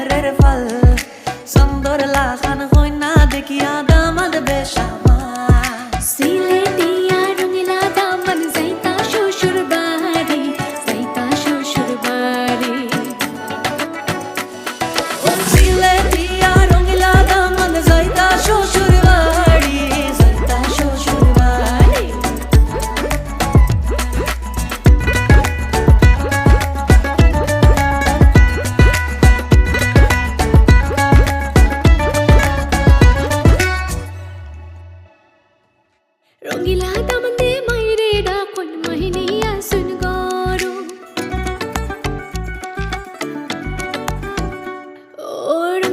বাহারের ফাল। সুন্দর লাখান কইনা দেখিয়া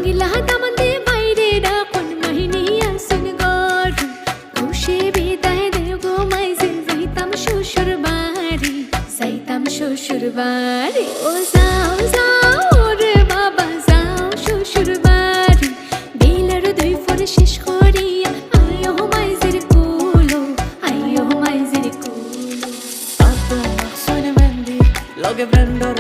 রঙ্গিলা দামান্দে বাইরে ডাকন মাহিনী আসুন গড়। খুশি বিদায় দেব গো মাইজে, যাইতাম শ্বশুর বাড়ি, যাইতাম শ্বশুর বাড়ি। ও যাও যাও রে বাবা, যাও শ্বশুর বাড়ি। বেলার দুই ফোর শেষ করিয়া আয়ো মাইজের কুলো, আয়ো মাইজের কুলো। পাতা মাখসুন মন্দির লগে ব্রেন্ডর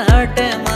നാട്ടമ